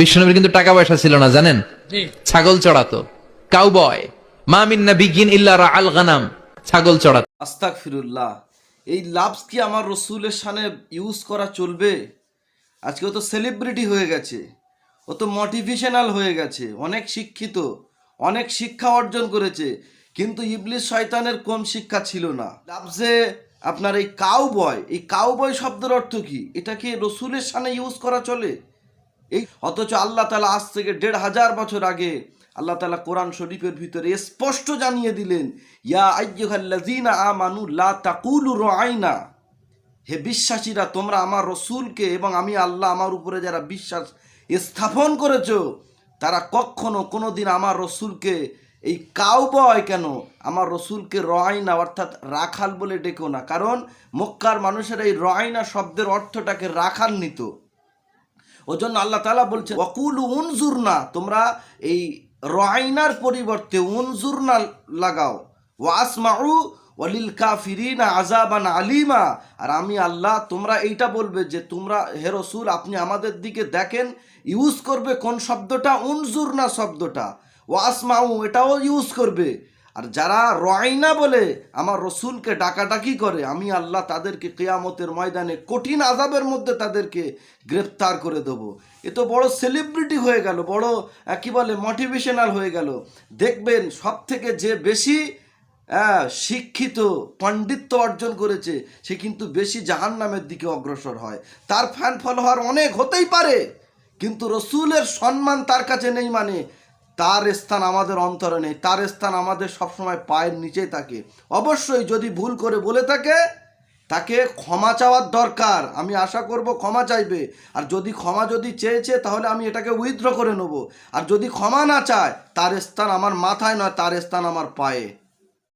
বিষ্ণুনবীর কিন্তু টাকা পয়সা ছিল না জানেন? ছাগল চড়াতো। কাউবয় মামিন নাবিগিন ইল্লা রাআল গানাম ছাগল চড়াতো। আস্তাক ফিরুল্লাহ এই লাভস কি আমার রসুলের সানে ইউজ করা চলবে? আজকে ও তো সেলিব্রিটি হয়ে গেছে ও তো মোটিভেশনাল হয়ে গেছে অনেক শিক্ষিত অনেক শিক্ষা অর্জন করেছে কিন্তু ইবলিস শয়তানের কম শিক্ষা ছিল না? লাভসে আপনার এই কাউ বয় এই কাউ বয় শব্দের অর্থ কি? এটা কি রসুলের সানে ইউজ করা চলে? এই, অথচ আল্লাহ তালা আজ থেকে দেড় হাজার বছর আগে আল্লাহ তালা কোরআন শরীফের ভিতরে স্পষ্ট জানিয়ে দিলেন, ইয়া আইয়ুহাল্লাযীনা আমানু লা তাকুলু হে বিশ্বাসীরা, তোমরা আমার রসুলকে এবং আমি আল্লাহ আমার উপরে যারা বিশ্বাস স্থাপন করেছ, তারা কখনো কোনো দিন আমার রসুলকে এই কাউ বয় কেন, আমার রসুলকে রয়না অর্থাৎ রাখাল বলে ডেকো না। কারণ মক্কার মানুষের এই রয়না শব্দের অর্থটাকে রাখাল নিত। ওই জন্য আল্লাহ তালা বলছে অকুল উনজুর না তোমরা এই রয়নার পরিবর্তে উনজুর না লাগাও। ওয়াসমাউ ওয়ালিল কাফিরিনা আজাবান আলিমা আর আমি আল্লাহ, তোমরা এইটা বলবে যে, তোমরা, হে রসুল, আপনি আমাদের দিকে দেখেন, ইউজ করবে কোন শব্দটা? উনজুর না শব্দটা। ওয়াসমাউ এটাও ইউজ করবে। আর যারা রয়না বলে, আমার রসুলকে ডাকাডাকি করে, আমি আল্লাহ তাদেরকে কেয়ামতের ময়দানে কঠিন আজাবের মধ্যে তাদেরকে গ্রেফতার করে দেব। এ তো বড় সেলিব্রিটি হয়ে গেল, বড় কি বলে মোটিভেশনাল হয়ে গেল। দেখবেন সব থেকে যে বেশি শিক্ষিত, পাণ্ডিত্য অর্জন করেছে, সে কিন্তু বেশি জাহান্নামের দিকে অগ্রসর হয়। তার ফ্যান ফলোয়ার অনেক হতেই পারে, কিন্তু রসুলের সম্মান তার কাছে নেই মানে তার স্থান আমাদের অন্তরে নেই, তার স্থান আমাদের সবসময় পায়ের নিচেই থাকে। অবশ্যই যদি ভুল করে বলে থাকে, তাকে ক্ষমা চাওয়ার দরকার। আমি আশা করব ক্ষমা চাইবে। আর যদি ক্ষমা যদি চেয়েছে, তাহলে আমি এটাকে উইথড্র করে নেব। আর যদি ক্ষমা না চায়, তার স্থান আমার মাথায় নয়, তার স্থান আমার পায়ে।